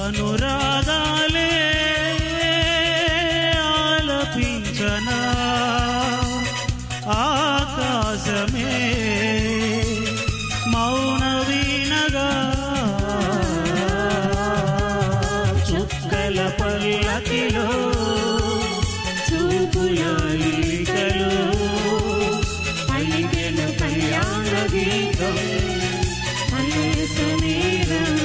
అనురాగాలే ఆలపించనా? ఆకాశమే మౌన వీణగా. చుక్కల పల్లకిలో చూపుయాలికలు పలికెను కళ్యాణ గీతం. అలసమీరం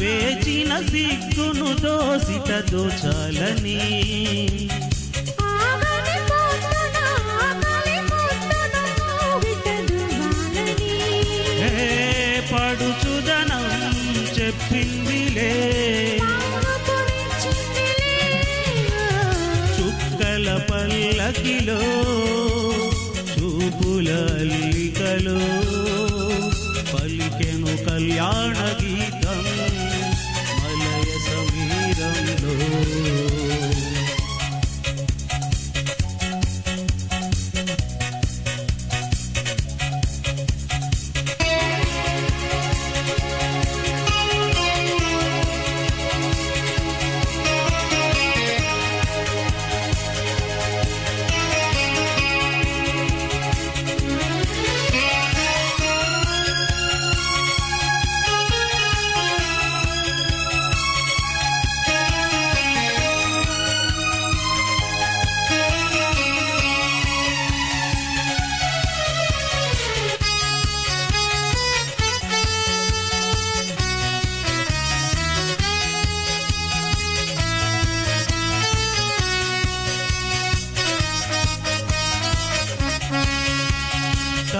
వేచిన సిగ్గును దోసిట దోచాలని. పడుచుదనం చెప్పిందిలే. చుక్కల పల్లకిలో చూపుల అల్లికలో కళ్యాణ గీతం మలయ సమీరంలో.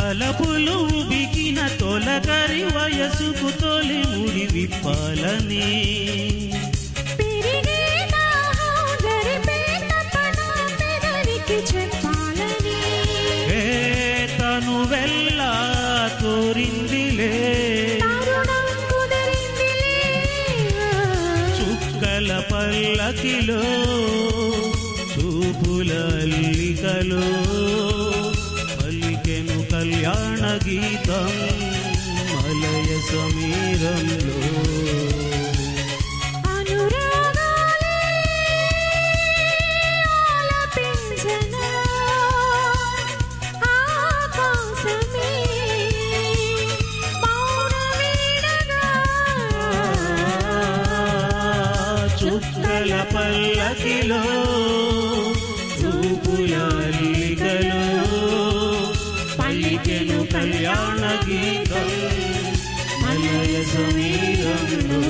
తలపులు బిగిన తొలకరి వయసుకు తొలి ముడి విప్పాలని. తను వెళ్ళా కోరిందిలే చుక్కల పల్లకిలో చూపుల అల్లికలో గీతం మలయ సమీరంలో. చుక్కల పల్లకిలో చూపుల అల్లికలో పలికెను కళ్యాణ గీతం మలయ సమీరంలో